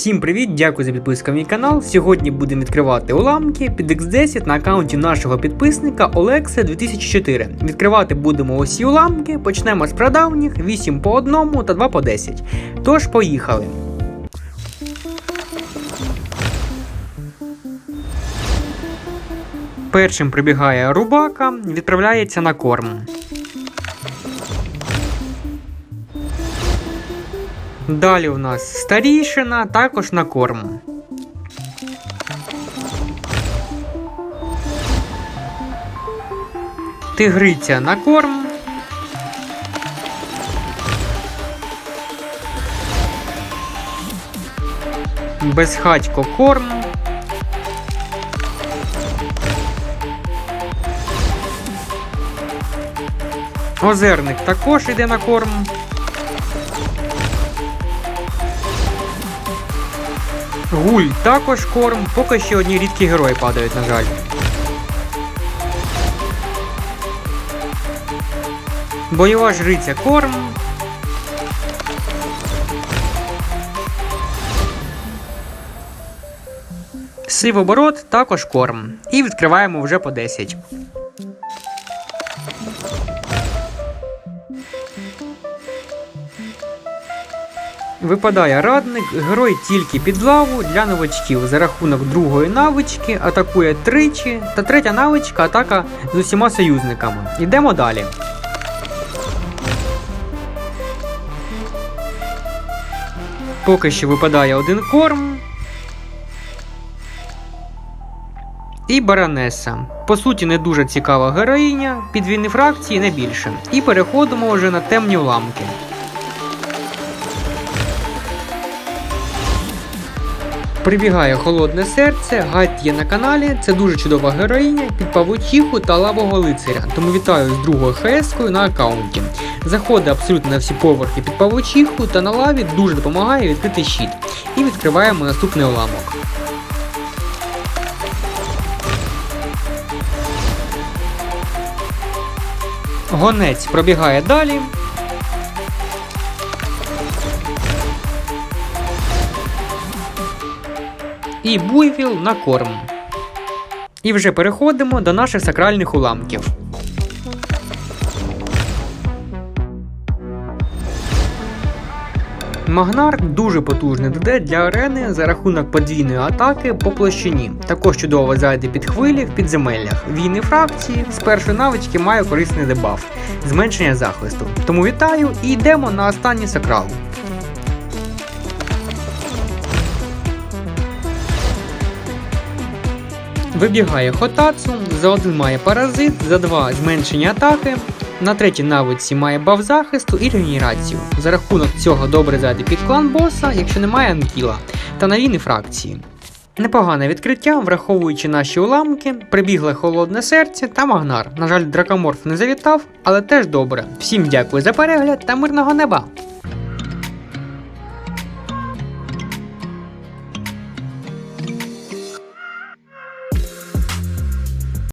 Всім привіт, дякую за підписку на мій канал. Сьогодні будемо відкривати уламки під X10 на аккаунті нашого підписника Олекса 2004. Відкривати будемо усі уламки, почнемо з прадавніх 8 по 1 та 2 по 10. Тож, поїхали. Першим прибігає рубака, відправляється на корм. Далі у нас старішина, також на корм. Тигриця на корм. Безхатько корм. Озерник також йде на корм. Гуль також корм, поки що одні рідкі герої падають, на жаль. Бойова жриця корм. Сивоборот також корм. І відкриваємо вже по 10. Випадає радник, герой тільки під лаву для новачків за рахунок другої навички, атакує тричі, та третя навичка атака з усіма союзниками. Йдемо далі. Поки що випадає один корм. І баронеса. По суті, не дуже цікава героїня, підвійні фракції не більше. І переходимо вже на темні уламки. Прибігає холодне серце, Гать є на каналі. Це дуже чудова героїня під павучиху та лавого лицаря. Тому вітаю з другою хескою на аккаунті. Заходить абсолютно на всі поверхи під павучиху та на лаві дуже допомагає відкрити щит. І відкриваємо наступний уламок. Гонець пробігає далі. І буйвіл на корм. І вже переходимо до наших сакральних уламків. Магнар дуже потужний ДД для арени за рахунок подвійної атаки по площині. Також чудово зайде під хвилі в підземеллях. Війни фракції з першої навички має корисний дебаф зменшення захисту. Тому вітаю і йдемо на останній сакрал. Вибігає Хотацу, за один має паразит, за два зменшення атаки, на третій навиці має баф захисту і регенерацію. За рахунок цього добре зайде під клан боса, якщо немає анкіла, та на війни фракції. Непогане відкриття, враховуючи наші уламки, прибігле холодне серце та магнар. На жаль, дракоморф не завітав, але теж добре. Всім дякую за перегляд та мирного неба!